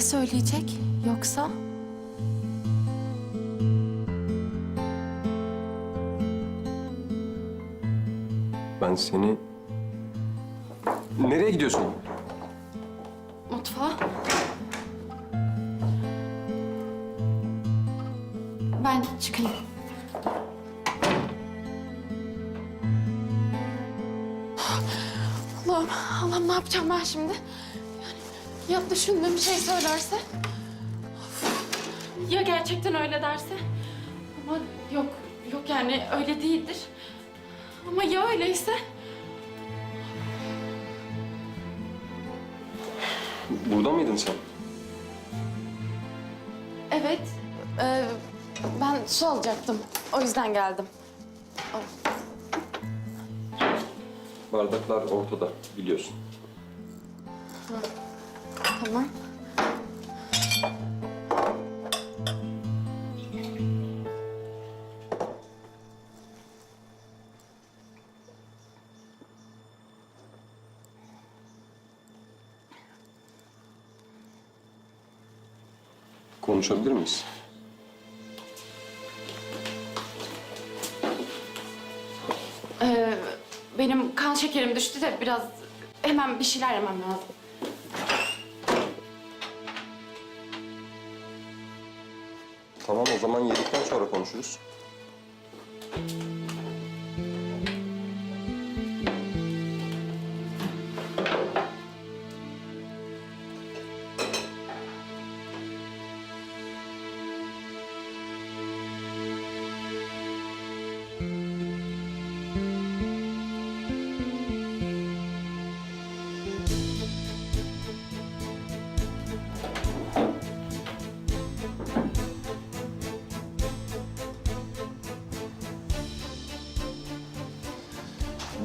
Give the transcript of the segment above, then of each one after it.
Ne söyleyecek yoksa? Ben seni... Nereye gidiyorsun? Mutfağa. Ben çıkayım. Allah'ım, Allah'ım ne yapacağım ben şimdi? Ya düşündüğüm şey söylerse? Of. Ya gerçekten öyle derse? Ama yok, yok yani öyle değildir. Ama ya öyleyse? Burada mıydın sen? Evet, e, ben su alacaktım. O yüzden geldim. Bardaklar ortada biliyorsun. Tamam. Konuşabilir miyiz? Ee, benim kan şekerim düştü de biraz hemen bir şeyler yemem lazım. Tamam o zaman yedikten sonra konuşuruz.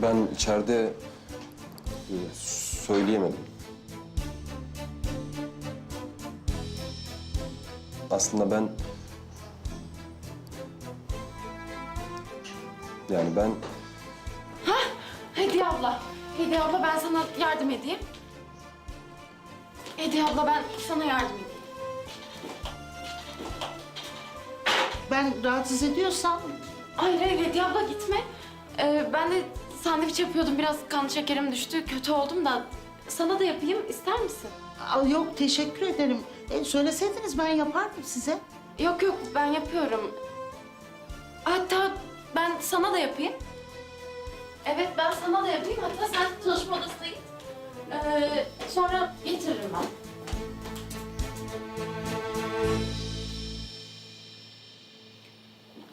Ben içeride e, söyleyemedim. Aslında ben... Yani ben... Hediye abla, Hediye abla ben sana yardım edeyim. Hediye abla ben sana yardım edeyim. Ben rahatsız ediyorsam Hayır hayır Hediye abla gitme. Ee, ben de sandviç yapıyordum biraz kan şekerim düştü kötü oldum da sana da yapayım ister misin? Aa, yok teşekkür ederim. E, söyleseydiniz ben yapardım size. Yok yok ben yapıyorum. Hatta ben sana da yapayım. Evet ben sana da yapayım. Hatta sen çalışma odasına git. Ee, sonra getiririm ben.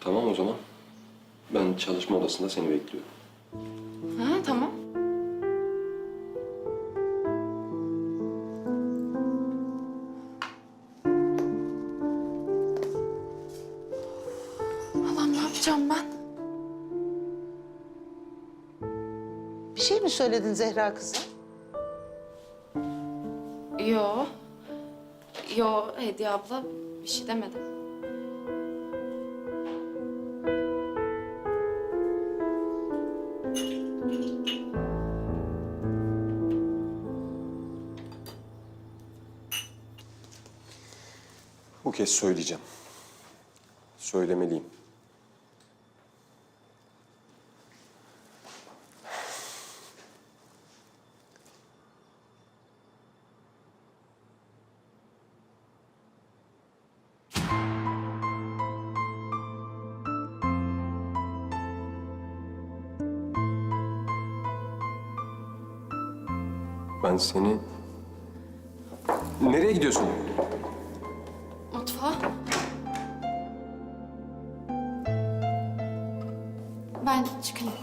Tamam o zaman. Ben çalışma odasında seni bekliyorum. Ha tamam. Allah'ım ne yapacağım ben? Bir şey mi söyledin Zehra kızım? Yo. Yo Hediye abla bir şey demedim. Bu kez söyleyeceğim. Söylemeliyim. Ben seni... Nereye gidiyorsun? Ben çıkayım.